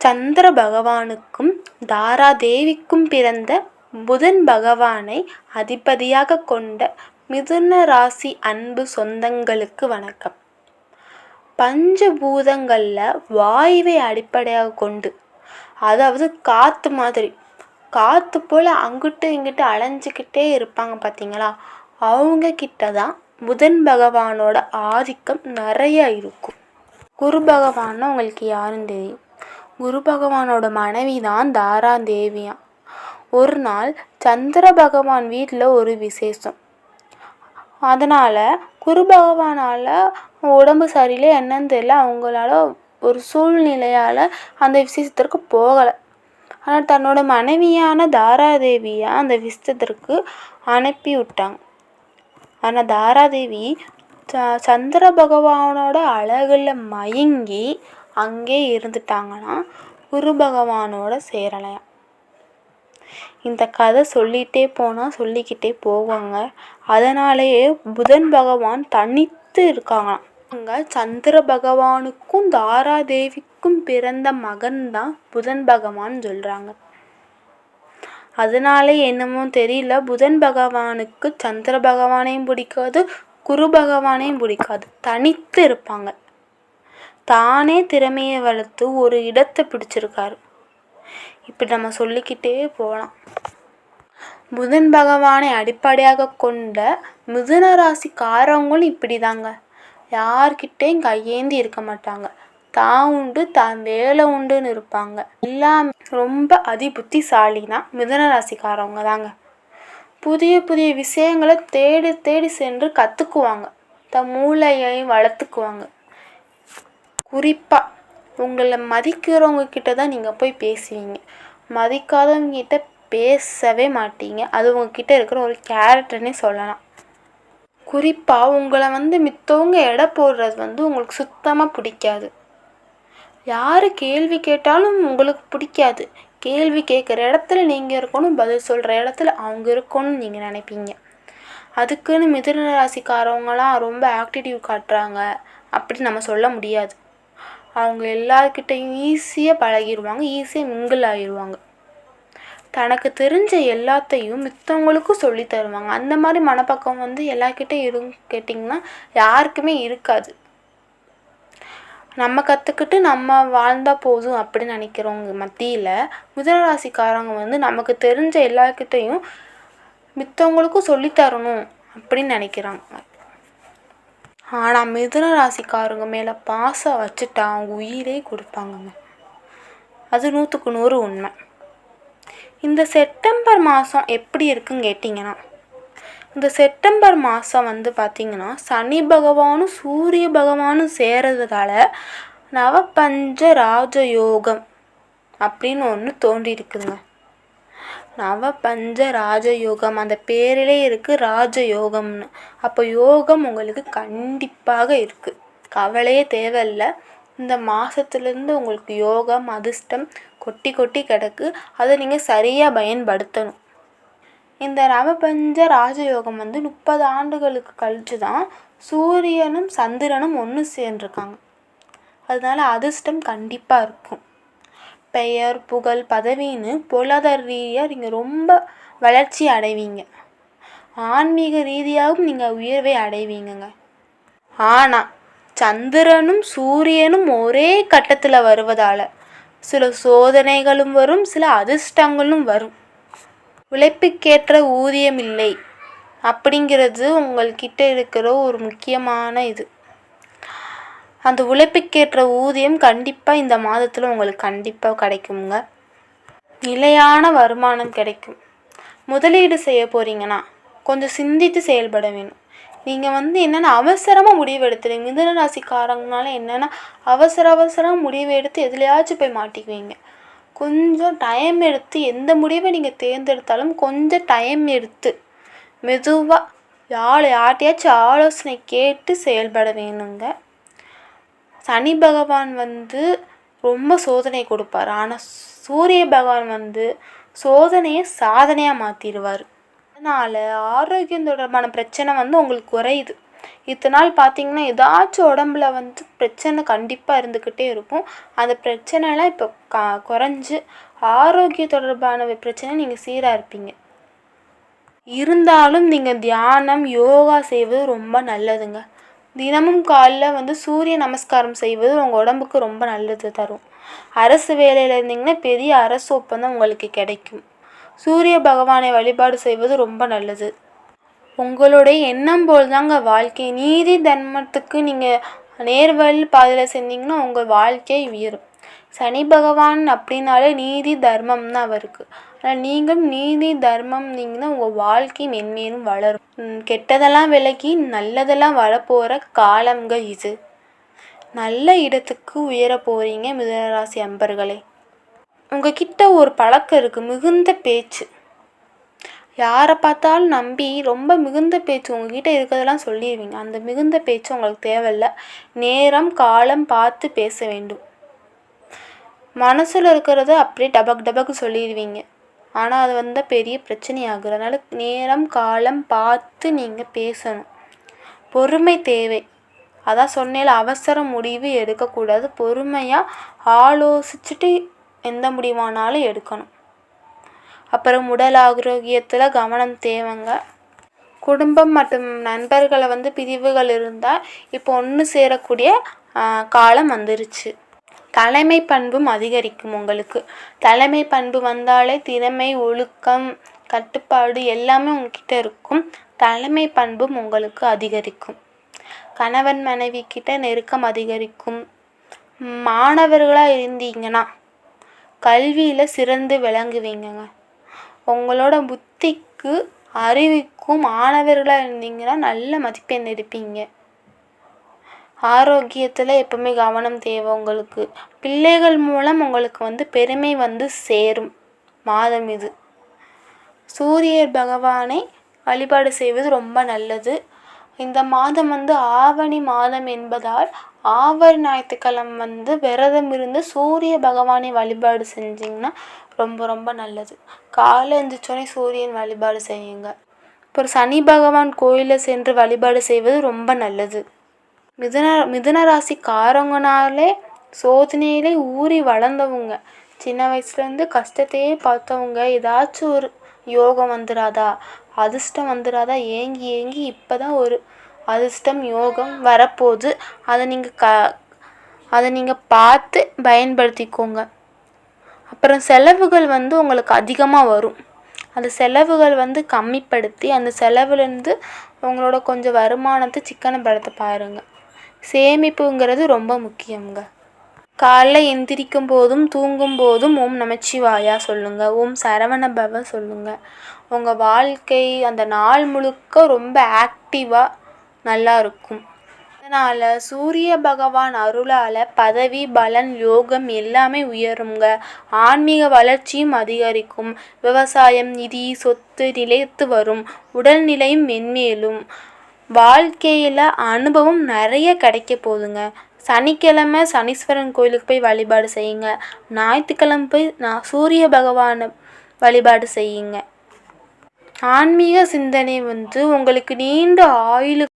சந்திர பகவானுக்கும் தாராதேவிக்கும் பிறந்த புதன் பகவானை அதிபதியாக கொண்ட மிதுன ராசி அன்பு சொந்தங்களுக்கு வணக்கம். பஞ்சபூதங்களில் வாயுவை அடிப்படையாக கொண்டு அதாவது காற்று மாதிரி காற்று போல் அங்கிட்டு இங்கிட்டு அலைஞ்சிக்கிட்டே இருப்பாங்க பார்த்தீங்களா அவங்க கிட்ட தான் புதன் பகவானோட ஆதிக்கம் நிறைய இருக்கும். குரு பகவான்னு உங்களுக்கு யாரும் தெரியும். குரு பகவானோட மனைவி தான் தாரா தேவியாம் ஒரு நாள் சந்திர பகவான் வீட்டில் ஒரு விசேஷம். அதனால் குரு பகவானால் உடம்பு சரியில்லை என்னன்னு தெரியல. அவங்களால ஒரு சூழ்நிலையால் அந்த விசேஷத்திற்கு போகலை. ஆனால் தன்னோட மனைவியான தாராதேவியை அந்த விசேஷத்திற்கு அனுப்பி விட்டாங்க. ஆனால் தாராதேவி ச சந்திர பகவானோட அழகில் மயங்கி அங்கே இருந்துட்டாங்கன்னா குரு பகவானோட சேரலையாம். இந்த கதை சொல்லிகிட்டே போனால் சொல்லிக்கிட்டே போவாங்க. அதனாலேயே புதன் பகவான் தனித்து இருக்காங்களாம். அங்கே சந்திர பகவானுக்கும் தாராதேவிக்கும் பிறந்த மகன் தான் புதன் பகவான் சொல்கிறாங்க அதனால என்னமோ தெரியல புதன் பகவானுக்கு சந்திர பகவானையும் பிடிக்காது குரு பகவானையும் பிடிக்காது. தனித்து இருப்பாங்க. தானே திறமையை வளர்த்து ஒரு இடத்தை பிடிச்சிருக்காரு. இப்படி நம்ம சொல்லிக்கிட்டே போகலாம். புதன் பகவானை அடிப்படையாக கொண்ட மிதுன ராசிக்காரவங்களும் இப்படி தாங்க யார்கிட்டையும் கையேந்தி இருக்க மாட்டாங்க. தான் உண்டு தான் வேலை உண்டுன்னு இருப்பாங்க. எல்லாமே ரொம்ப அதி புத்திசாலினா மிதுன ராசிக்காரவங்க தாங்க புதிய புதிய விஷயங்களை தேடி தேடி சென்று கற்றுக்குவாங்க தன் மூளையை வளர்த்துக்குவாங்க. குறிப்பாக உங்களை மதிக்கிறவங்க கிட்ட தான் நீங்கள் போய் பேசுவீங்க. மதிக்காதவங்க கிட்ட பேசவே மாட்டீங்க. அது உங்ககிட்ட இருக்கிற ஒரு கேரக்டர்னே சொல்லலாம். குறிப்பாக உங்களை வந்து மித்தவங்க எடை போடுறது வந்து உங்களுக்கு சுத்தமாக பிடிக்காது. யார் கேள்வி கேட்டாலும் உங்களுக்கு பிடிக்காது. கேள்வி கேட்குற இடத்துல நீங்கள் இருக்கணும் பதில் சொல்கிற இடத்துல அவங்க இருக்கணும்னு நீங்கள் நினைப்பீங்க. அதுக்குன்னு மிதுன ராசிக்காரவங்களாம் ரொம்ப ஆக்டிடியூ காட்டுறாங்க. அப்படி நம்ம சொல்ல முடியாது. அவங்க எல்லார்கிட்டையும் ஈஸியாக பழகிடுவாங்க ஈஸியாக மிங்கிள் ஆகிடுவாங்க தனக்கு தெரிஞ்ச எல்லாத்தையும் மித்தவங்களுக்கும் சொல்லி தருவாங்க. அந்த மாதிரி மனப்பக்கம் வந்து எல்லார்கிட்டையும் இரு கேட்டிங்கன்னா யாருக்குமே இருக்காது. நம்ம கற்றுக்கிட்டு நம்ம வாழ்ந்தால் போதும் அப்படின்னு நினைக்கிறவங்க மத்தியில் மிதனராசிக்காரங்க வந்து நமக்கு தெரிஞ்ச எல்லார்கிட்டையும் மித்தவங்களுக்கும் சொல்லித்தரணும் அப்படின்னு நினைக்கிறாங்க. ஆனால் மிதுன ராசிக்காரங்க மேலே பாசம் வச்சுட்டா அவங்க உயிரே கொடுப்பாங்கங்க. அது நூற்றுக்கு நூறு உண்மை. இந்த செப்டம்பர் மாதம் எப்படி இருக்குன்னு கேட்டிங்கன்னா இந்த செப்டம்பர் மாதம் வந்து பார்த்திங்கன்னா சனி பகவானும் சூரிய பகவானும் சேர்றதுனால நவபஞ்ச ராஜயோகம் அப்படின்னு ஒன்று தோன்றி இருக்குதுங்க நவபஞ்ச ராஜயோகம் அந்த பேரிலே இருக்குது ராஜயோகம்னு. அப்போ யோகம் உங்களுக்கு கண்டிப்பாக இருக்குது கவலையே தேவையில்லை. இந்த மாதத்துலேருந்து உங்களுக்கு யோகம் அதிர்ஷ்டம் கொட்டி கொட்டி கிடக்கு. அதை நீங்கள் சரியாக பயன்படுத்தணும். இந்த நவபஞ்ச ராஜயோகம் வந்து முப்பது ஆண்டுகளுக்கு கழித்து தான் சூரியனும் சந்திரனும் ஒன்று சேர்ந்துருக்காங்க. அதனால அதிர்ஷ்டம் கண்டிப்பாக இருக்கும். பெயர் புகழ் பதவின்னு பொருளாதார ரீதியாக நீங்கள் ரொம்ப வளர்ச்சி அடைவீங்க. ஆன்மீக ரீதியாகவும் நீங்கள் உயர்வை அடைவீங்கங்க. ஆனால் சந்திரனும் சூரியனும் ஒரே கட்டத்தில் வருவதால் சில சோதனைகளும் வரும் சில அதிர்ஷ்டங்களும் வரும். உழைப்புக்கேற்ற ஊதியம் இல்லை. அப்படிங்கிறது உங்கள்கிட்ட இருக்கிற ஒரு முக்கியமான இது. அந்த உழைப்புக்கேற்ற ஊதியம் கண்டிப்பாக இந்த மாதத்தில் உங்களுக்கு கண்டிப்பாக கிடைக்குங்க. நிலையான வருமானம் கிடைக்கும். முதலீடு செய்ய போகிறீங்கன்னா கொஞ்சம் சிந்தித்து செயல்பட வேணும். நீங்கள் வந்து என்னென்னா அவசரமாக முடிவு எடுத்துடுங்க மிதன ராசிக்காரங்கனால என்னென்னா அவசர அவசரம் முடிவு எடுத்து எதுலையாச்சும் போய் மாட்டிக்குவீங்க. கொஞ்சம் டைம் எடுத்து எந்த முடிவை நீங்கள் தேர்ந்தெடுத்தாலும் கொஞ்சம் டைம் எடுத்து மெதுவாக யார் யார்ட்டையாச்சும் ஆலோசனை கேட்டு செயல்பட வேணுங்க. சனி பகவான் வந்து ரொம்ப சோதனை கொடுப்பார். ஆனால் சூரிய பகவான் வந்து சோதனையை சாதனையாக மாற்றிடுவார் அதனால் ஆரோக்கியம் தொடர்பான பிரச்சனை வந்து உங்களுக்கு குறையுது. இத்தனை நாள் பார்த்தீங்கன்னா ஏதாச்சும் உடம்புல வந்து பிரச்சனை கண்டிப்பாக இருந்துக்கிட்டே இருக்கும். அந்த பிரச்சனைலாம் இப்போ க குறைஞ்சி ஆரோக்கிய தொடர்பான பிரச்சனை நீங்கள் சீராக இருப்பீங்க. இருந்தாலும் நீங்கள் தியானம் யோகா செய்வது ரொம்ப நல்லதுங்க. தினமும் காலைல வந்து சூரிய நமஸ்காரம் செய்வது உங்கள் உடம்புக்கு ரொம்ப நல்லது தரும். அரசு வேலையில் இருந்தீங்கன்னா பெரிய அரசு ஒப்பந்தம் உங்களுக்கு கிடைக்கும். சூரிய பகவானை வழிபாடு செய்வது ரொம்ப நல்லது. உங்களுடைய எண்ணம் போல் தாங்க வாழ்க்கை. நீதி தர்மத்துக்கு நீங்கள் நேர்வழி பாதையில் செஞ்சீங்கன்னா உங்கள் வாழ்க்கை உயரும். சனி பகவான் அப்படின்னாலே நீதி தர்மம் தான் அவருக்கு. ஆனால் நீங்களும் நீதி தர்மம் நீங்கன்னா உங்கள் வாழ்க்கை மென்மேலும் வளரும். கெட்டதெல்லாம் விலகி நல்லதெல்லாம் வரப்போகிற காலம்ங்க இது. நல்ல இடத்துக்கு உயர போகிறீங்க மிதனராசி அன்பர்களே. உங்ககிட்ட ஒரு பழக்கம் இருக்குது மிகுந்த பேச்சு. யாரை பார்த்தாலும் நம்பி ரொம்ப மிகுந்த பேச்சு உங்ககிட்ட இருக்கிறதெல்லாம் சொல்லிடுவீங்க அந்த மிகுந்த பேச்சு உங்களுக்கு தேவையில்ல. நேரம் காலம் பார்த்து பேச வேண்டும். மனசில் இருக்கிறத அப்படியே டபக் டபக்கு சொல்லிடுவீங்க. ஆனால் அது வந்து பெரிய பிரச்சனையாகுது அதனால் நேரம் காலம் பார்த்து நீங்கள் பேசணும். பொறுமை தேவை. அதான் சொன்னேல அவசர முடிவு எடுக்கக்கூடாது. பொறுமையாக ஆலோசிச்சுட்டு எந்த முடிவானாலும் எடுக்கணும். அப்புறம் உடல் ஆரோக்கியத்தில் கவனம் தேவைங்க. குடும்பம் மற்றும் நண்பர்களை வந்து பிரிவுகள் இருந்தால் இப்போ ஒன்று சேரக்கூடிய காலம் வந்துருச்சு. தலைமை பண்பும் அதிகரிக்கும் உங்களுக்கு. தலைமை பண்பு வந்தாலே திறமை ஒழுக்கம் கட்டுப்பாடு எல்லாமே உங்ககிட்ட இருக்கும். தலைமை பண்பும் உங்களுக்கு அதிகரிக்கும். கணவன் மனைவி கிட்ட நெருக்கம் அதிகரிக்கும். மாணவர்களாக இருந்தீங்கன்னா கல்வியில் சிறந்து விளங்குவீங்கங்க. உங்களோட புத்திக்கு அறிவுக்கும் மாணவர்களாக இருந்தீங்கன்னா நல்ல மதிப்பெண் எடுப்பீங்க. ஆரோக்கியத்தில் எப்பவுமே கவனம் தேவை உங்களுக்கு. பிள்ளைகள் மூலம் உங்களுக்கு வந்து பெருமை வந்து சேரும். மாதம் இது. சூரியர் பகவானை வழிபாடு செய்வது ரொம்ப நல்லது. இந்த மாதம் வந்து ஆவணி மாதம் என்பதால் ஆவணி ஞாயிற்றுக்கிழமை வந்து விரதம் இருந்து சூரிய பகவானை வழிபாடு செஞ்சிங்கன்னா ரொம்ப ரொம்ப நல்லது. காலை எழுந்திரிச்சோடனே சூரியன் வழிபாடு செய்யுங்க. அப்புறம் சனி பகவான் கோயிலில் சென்று வழிபாடு செய்வது ரொம்ப நல்லது. மிதுன மிதுன ராசிக்காரங்கனாலே சோதனையிலே ஊறி வளர்ந்தவங்க. சின்ன வயசுலேருந்து கஷ்டத்தையே பார்த்தவங்க. ஏதாச்சும் ஒரு யோகம் வந்துடாதா அதிர்ஷ்டம் வந்துடாதா ஏங்கி ஏங்கி இப்போ தான் ஒரு அதிர்ஷ்டம் யோகம் வரப்போகுது. அதை நீங்கள் க அதை நீங்கள் பார்த்து பயன்படுத்திக்கோங்க. அப்புறம் செலவுகள் வந்து உங்களுக்கு அதிகமாக வரும். அந்த செலவுகள் வந்து கம்மிப்படுத்தி அந்த செலவுலேருந்து உங்களோட கொஞ்சம் வருமானத்தை சிக்கனப்படுத்த பாருங்கள் சேமிப்புங்கிறது ரொம்ப முக்கியங்க காலைல எந்திரிக்கும் போதும் தூங்கும் போதும் ஓம் நமச்சிவாயா சொல்லுங்க. ஓம் சரவண பவ சொல்லுங்க. உங்கள் வாழ்க்கை அந்த நாள் முழுக்க ரொம்ப ஆக்டிவாக நல்லா இருக்கும். அதனால் சூரிய பகவான் அருளால் பதவி பலன் யோகம் எல்லாமே உயருங்க ஆன்மீக வளர்ச்சியும் அதிகரிக்கும். விவசாயம் நிதி சொத்து நிலைத்து வரும். உடல்நிலையும் மென்மேலும். வாழ்க்கையில் அனுபவம் நிறைய கிடைக்க போகுதுங்க. சனிக்கிழமை சனீஸ்வரன் கோயிலுக்கு போய் வழிபாடு செய்யுங்க. ஞாயிற்றுக்கிழமை போய் நான் சூரிய பகவானை வழிபாடு செய்யுங்க. ஆன்மீக சிந்தனை வந்து உங்களுக்கு நீண்ட ஆயுளு